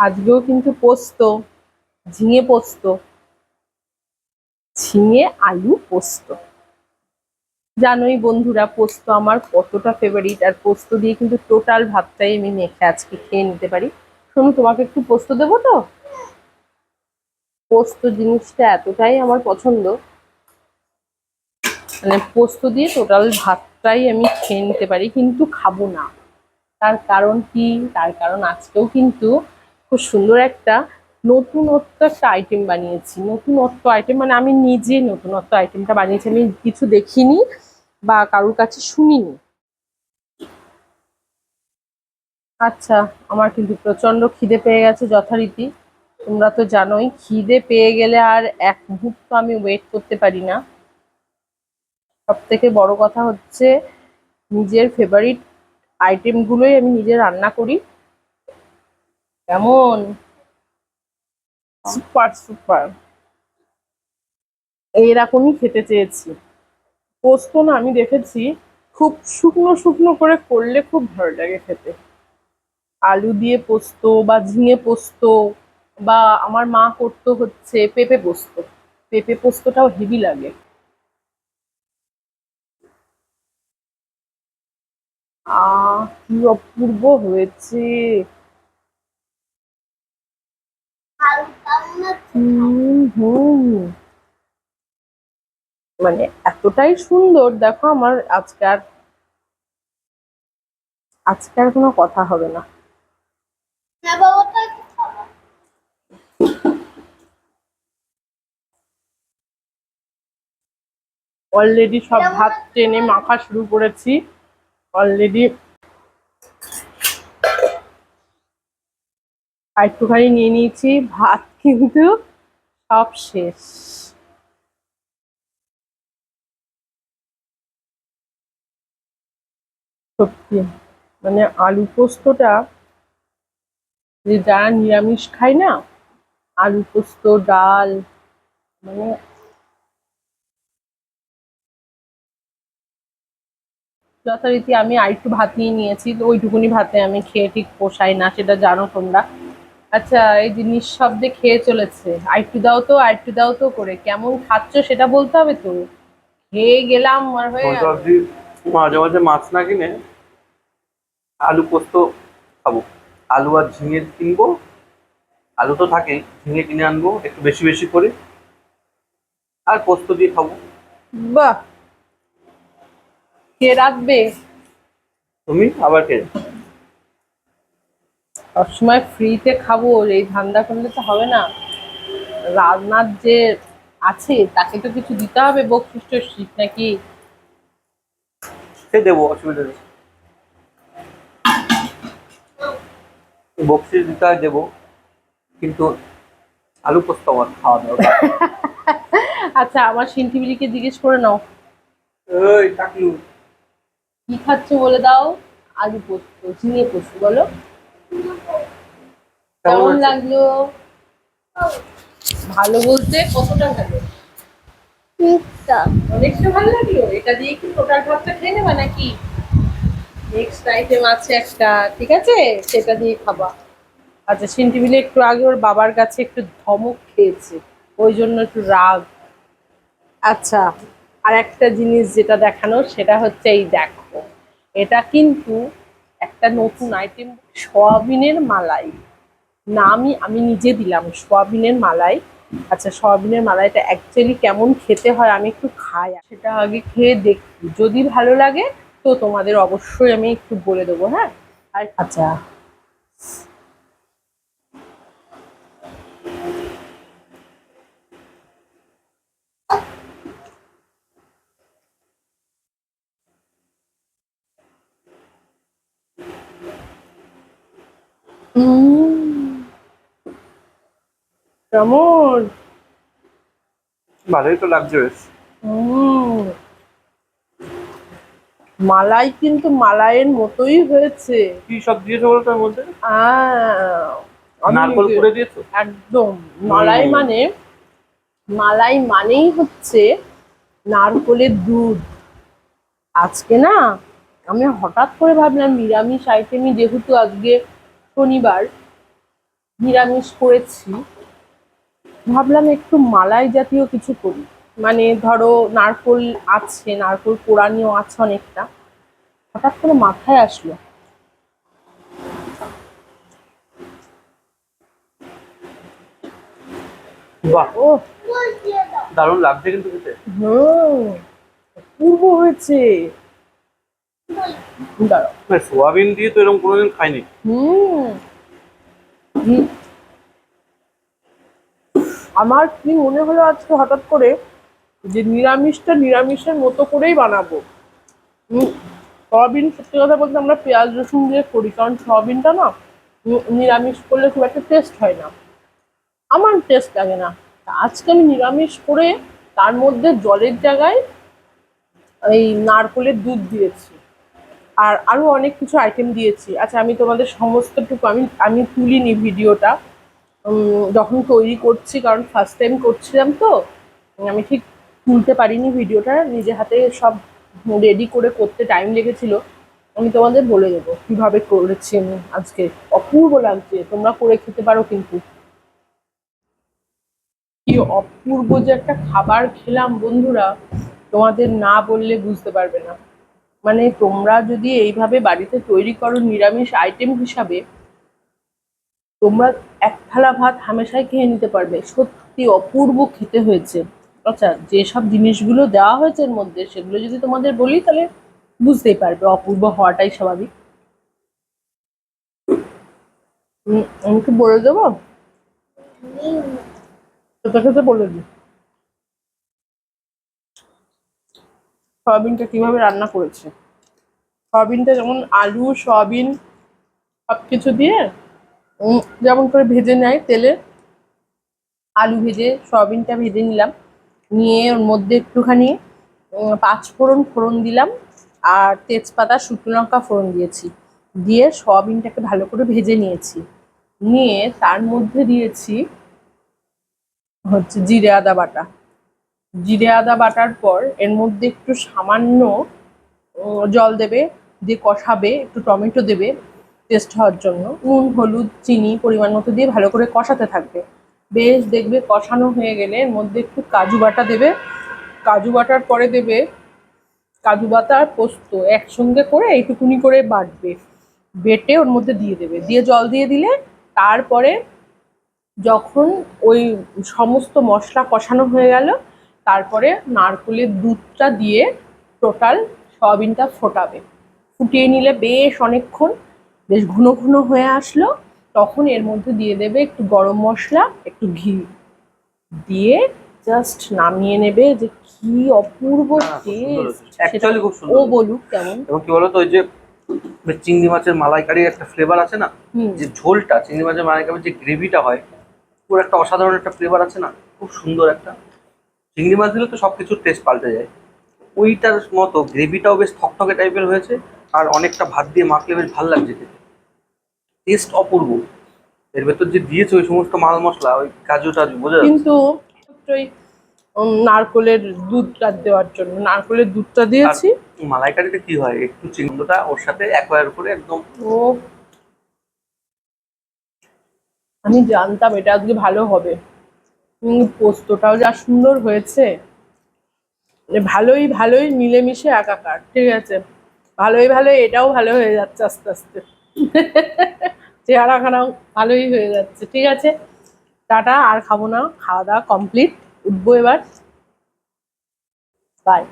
আজকেও কিন্তু পোস্ত, ঝিঙে পোস্ত, ঝিঙে আলু পোস্ত। জানোই বন্ধুরা, পোস্ত আমার কতটা ফেভারিট আর পোস্ত দিয়ে কিন্তু টোটাল ভাতটাই আমি মেখে আজকে খেয়ে নিতে পারি। শোনো, তোমাকে একটু পোস্ত দেবো তো? পোস্ত জিনিসটা এতটাই আমার পছন্দ। মানে পোস্ত দিয়ে টোটাল ভাতটাই আমি খেয়ে নিতে পারি, কিন্তু খাব না। তার কারণ কি? তার কারণ আজকেও কিন্তু খুব সুন্দর একটা নতুনত্ব একটা আইটেম বানিয়েছি। নতুনত্ব আইটেম মানে আমি নিজে নতুনত্ব আইটেমটা বানিয়েছি, আমি কিছু দেখিনি বা কারোর কাছে শুনিনি। আচ্ছা আমার কিন্তু প্রচণ্ড খিদে পেয়ে গেছে যথারীতি। তোমরা তো জানোই, খিদে পেয়ে গেলে আর এক মুহূর্ত আমি ওয়েট করতে পারি না। সব থেকে বড় কথা হচ্ছে, নিজের ফেভারিট আইটেমগুলোই আমি নিজে রান্না করি। কেমন? Super super. এইরকমই খেতে চেয়েছি। পোস্ত না আমি দেখেছি খুব শুকনো শুকনো করে করলে খুব ভালো লাগে খেতে। আলু দিয়ে পোস্ত বা ঝিঙে পোস্ত বা আমার মা করতো হচ্ছে পেঁপে পোস্ত। পেঁপে পোস্তটাও হেভি লাগে। আহ কি অপূর্ব হয়েছে হুম হুম মানে এতটাই সুন্দর দেখো আমার আজকে আর আজকে আর কোনো কথা হবে না। অলরেডি সব ভাত টেনে মাখা শুরু করেছি। অলরেডি আর একটুখানি নিয়ে নিয়েছি ভাত কিন্তু সব শেষ। সত্যি মানে আলু পোস্তটা যে যারা নিরামিষ খায় না, আলু পোস্ত, ডাল মানে যথারীতি আমি আরেকটু ভাত নিয়ে নিয়েছি ওইটুকুনি ভাতে আমি খেয়ে ঠিক পোষাই না, সেটা জানো তোমরা। আচ্ছা এই যে নিঃশব্দে খেয়ে চলেছে। আরেকটু দাও তো আরেকটু দাও তো করে। কেমন খাচ্ছ সেটা বলতে হবে তো? খেয়ে গেলাম আর হয়ে মাঝে মাঝে মাছ না কিনে আলু পোস্ত খাব। আলু আর ঝিঙে কিনবো। আলু তো থাকেই ঝিঙে কিনে আনব একটু বেশি বেশি করে। আর পোস্ত দিয়ে খাব। বাহ! কে রাখবে। তুমি আবার কে সবসময় ফ্রিতে খাব এই ধান্দা করলে তো হবে না। রান্নার যে আছে তাকে তো কিছু দিতে হবে বকশিস শীত নাকি? সে দেবো অসুবিধা নেই। বক্সিস দিতে হয় দেবো। কিন্তু আলু পোস্ত আমার খাওয়া দরকার আচ্ছা আমার সিনটিবিলিকে জিজ্ঞেস করে নাও। ওই টাকলু কি খাচ্ছ বলে দাও? আলু পোস্ত ঝিঙে পোস্ত বলো। কেমন লাগল? ভালো বলতে কতটা ভালো? অনেকটা ভালো লাগল? এটা দিয়ে কি টোটাল ভাতটা খেয়ে নেবা নাকি? নেক্সট আইটেম আছে একটা ঠিক আছে? সেটা দিয়ে খাবা। আচ্ছা সিনটিবিলি একটু আগে ওর বাবার কাছে একটু ধমক খেয়েছে। ওই জন্য একটু রাগ। আচ্ছা আর একটা জিনিস যেটা দেখানো সেটা হচ্ছে এই দেখো। এটা কিন্তু একটা নতুন আইটেম সোয়াবিনের মালাই। নামই আমি নিজে দিলাম, সোয়াবিনের মালাই। আচ্ছা সোয়াবিনের মালাইটা অ্যাকচুয়ালি কেমন খেতে হয় আমি একটু খাই। সেটা আগে খেয়ে দেখি। যদি ভালো লাগে, তো তোমাদের অবশ্যই আমি একটু বলে দেবো হ্যাঁ? আর আচ্ছা। কেমন? ভালোই তো লাগছে মালাই কিন্তু মালাইয়ের মতোই হয়েছে। কি সব দিয়েছ বলো তার মধ্যে? নারকল করে দিয়েছ? একদম। মালাই মানে মালাই মানেই হচ্ছে নারকলের দুধ। আজকে না আমি হঠাৎ করে ভাবলাম নিরামিষ আইটেমই যেহেতু আজকে শনিবার নিরামিষ করেছি। ভাবলাম একটু মালাই জাতীয় কিছু করি। মানে ধরো নারকোল আছে নারকোল কোরানিও আছে অনেকটা। হঠাৎ করে মাথায় আসলো। বাহ। ও। দারুণ লাগছে কিন্তু খেতে। হুম পূর্ব হয়েছে। দাঁড়াও। সোয়াবিন দিয়ে তো এরকম কোনোদিন খাইনি। আমার কি মনে হলো আজকে হঠাৎ করে যে নিরামিষটা নিরামিষের মতো করেই বানাবো? সয়াবিন সত্যি কথা বলতে আমরা পেঁয়াজ, রসুন দিয়ে করি, কারণ সয়াবিনটা না নিরামিষ করলে খুব একটা টেস্ট হয় না। আমার টেস্ট লাগে না। আজকে আমি নিরামিষ করে তার মধ্যে জলের জায়গায় এই নারকোলের দুধ দিয়েছি। আর আরও অনেক কিছু আইটেম দিয়েছি। আচ্ছা আমি তোমাদের সমস্তটুকু, আমি আমি তুলিনি ভিডিওটা। যখন তৈরি করছি, কারণ ফার্স্ট টাইম করছিলাম তো, আমি ঠিক তুলতে পারিনি ভিডিওটা, নিজে হাতে সব রেডি করে করতে টাইম লেগেছিল। আমি তোমাদের বলে দেবো কীভাবে করেছি আমি আজকে। অপূর্ব লাগছে, তোমরা করে খেতে পারো কিন্তু। কি অপূর্ব যে একটা খাবার খেলাম বন্ধুরা, তোমাদের না বললে বুঝতে পারবে না। মানে তোমরা যদি এইভাবে বাড়িতে তৈরি করো নিরামিষ আইটেম হিসাবে তোমরা এক থালা ভাত হামেশাই খেয়ে নিতে পারবে। সত্যি অপূর্ব খেতে হয়েছে। আচ্ছা যেসব জিনিসগুলো দেওয়া হয়েছে এর মধ্যে সেগুলো যদি তোমাদের বলি তাহলে বুঝতেই পারবে অপূর্ব হওয়াটাই স্বাভাবিক। আমি কি বলে দেবো? খেতে খেতে বলে দিই। সয়াবিনটা কীভাবে রান্না করেছে? সয়াবিনটা যেমন আলু, সয়াবিন সব কিছু দিয়ে যেমন করে ভেজে নেয় তেলে, আলু ভেজে, সয়াবিনটা ভেজে নিলাম। নিয়ে ওর মধ্যে একটুখানি পাঁচ ফোড়ন ফোড়ন দিলাম আর তেজপাতা, শুকনো লঙ্কা ফোড়ন দিয়েছি। দিয়ে সয়াবিনটাকে ভালো করে ভেজে নিয়েছি। নিয়ে তার মধ্যে দিয়েছি হচ্ছে জিরে আদা বাটা। জিরে আদা বাটার পর এর মধ্যে একটু সামান্য জল দেবে, দিয়ে কষাবে, একটু টমেটো দেবে টেস্ট হওয়ার জন্য। নুন, হলুদ, চিনি পরিমাণ মতো দিয়ে ভালো করে কষাতে থাকবে। বেশ দেখবে কষানো হয়ে গেলে এর মধ্যে একটু কাজু বাটা দেবে। কাজু বাটার পরে দেবে কাজু বাটা আর পোস্ত একসঙ্গে করে এইটুকুনি করে বাটবে। বেটে ওর মধ্যে দিয়ে দেবে। দিয়ে জল দিয়ে দিলে তারপরে যখন ওই সমস্ত মশলা কষানো হয়ে গেল তারপরে নারকোলের দুধটা দিয়ে টোটাল সয়াবিনটা ফোটাবে। ফুটিয়ে নিলে বেশ অনেকক্ষণ বেশ ঘন ঘন হয়ে আসলো। তখন এর মধ্যে দিয়ে দেবে একটু গরম মশলা একটু ঘি। দিয়ে জাস্ট নামিয়ে নেবে যে কি অপূর্ব হ্যাঁ, টেস্ট ও বলুক কেমন। এবং কি বলতো ওই যে চিংড়ি মাছের মালাইকারির একটা ফ্লেভার আছে না হুম। যে ঝোলটা চিংড়ি মাছের মালাইকারির যে গ্রেভিটা হয় পুরো একটা অসাধারণ একটা ফ্লেভার আছে না খুব সুন্দর একটা। চিংড়ি মাছ দিলে তো সব কিছুর টেস্ট পাল্টে যায়। ওইটার মতো গ্রেভিটাও বেশ থকথকে টাইপের হয়েছে আর অনেকটা ভাত দিয়ে মাখলে বেশ ভালো লাগছে খেতে। টেস্ট অপূর্ব। এর ভেতর যে দিয়েছে ওই সমস্ত মাল মশলা ওই কাজু টাজু বোঝা কিন্তু ওই নারকোলের দুধটা দেওয়ার জন্য নারকোলের দুধটা দিয়েছি। মালাইকারিতে কি হয়? একটু চিংড়িটা ওর সাথে একবার করে একদম ও আমি জানতাম এটা আজকে ভালো হবে। পোস্তটাও যা সুন্দর হয়েছে। মানে ভালোই ভালোই মিলেমিশে একাকার, ঠিক আছে? ভালোই ভালোই, এটাও ভালো হয়ে যাচ্ছে আস্তে আস্তে। চেহারাখানাও ভালোই হয়ে যাচ্ছে, ঠিক আছে? টাটা, আর খাব না, খাওয়া দাওয়া কমপ্লিট, উঠবো এবার। বাই।